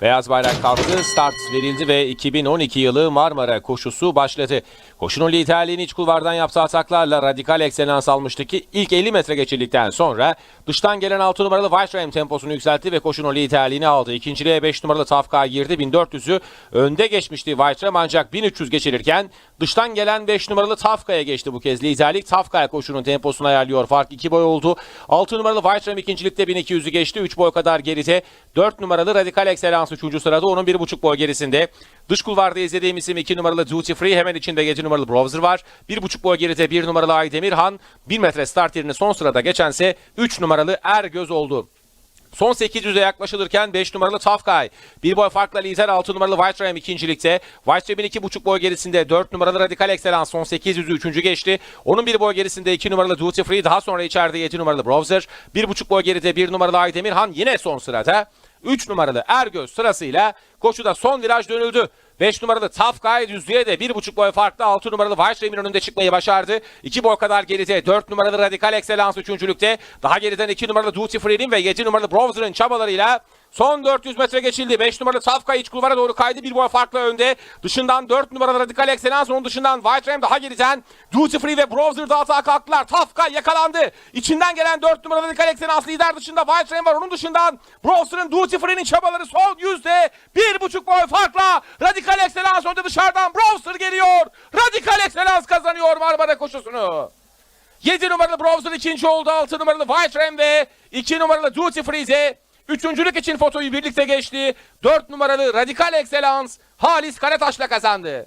Beyaz bayrak kalktı, start verildi ve 2012 yılı Marmara koşusu başladı. Koşunun liderliğini iç kulvardan yaptığı ataklarla radikal ekselans almıştı ki ilk 50 metre geçildikten sonra dıştan gelen 6 numaralı Weissram temposunu yükseltti ve koşunun liderliğini aldı. İkinciliğe 5 numaralı Tafka girdi. 1400'ü önde geçmişti Weissram ancak 1300 geçilirken dıştan gelen 5 numaralı Tafka'ya geçti bu kez. Liderlik Tafka koşunun temposunu ayarlıyor. Fark 2 boy oldu. 6 numaralı Weissram ikincilikte 1200'ü geçti. 3 boy kadar geride. 4 numaralı Radikal Excellence 3. sırada. Onun 1,5 boy gerisinde. Dış kulvarda izlediğim isim 2 numaralı Duty Free. Hemen içinde 7 numaralı Browser var. 1,5 boy geride 1 numaralı Aydemirhan. 1 metre start yerini son sırada geçense 3 numaralı Ergöz oldu. Son 800'e yaklaşılırken 5 numaralı Tafkay. Bir boy farkla lider 6 numaralı White ikincilikte. White Ram'in 2,5 boy gerisinde 4 numaralı Radikal Excellence son 800'ü 3. geçti. Onun bir boy gerisinde 2 numaralı Duty Free. Daha sonra içeride 7 numaralı Browser. 1,5 boy geride 1 numaralı Aydemirhan yine son sırada. 3 numaralı Ergöz sırasıyla koşuda son viraj dönüldü. 5 numaralı Tough Guy düzlüğe de 1,5 boy farklı 6 numaralı Weissram'in önünde çıkmayı başardı. 2 boy kadar geride 4 numaralı Radikal Excellence üçüncülükte. Daha geriden 2 numaralı Duty Free'nin ve 7 numaralı Browser'ın çabalarıyla son 400 metre geçildi. 5 numaralı Guy iç kulvara doğru kaydı. 1 boy farklı önde. Dışından 4 numaralı Radikal Excellence onun dışından Weissram daha geriden. Duty Free ve Browser da atağa kalktılar. Guy yakalandı. İçinden gelen 4 numaralı Radikal Excellence lider dışında Weissram var. Onun dışından Browser'ın Duty Free'nin çabaları son yüzde 1,5 boy farkla Radikal Excellence önde dışarıdan Browser geliyor. Radikal Excellence kazanıyor Marmara koşusunu. 7 numaralı Browser ikinci oldu. 6 numaralı White Ram ve 2 numaralı Duty Freeze. Üçüncülük için fotoyu birlikte geçti. 4 numaralı Radikal Excellence Halis Karataş'la kazandı.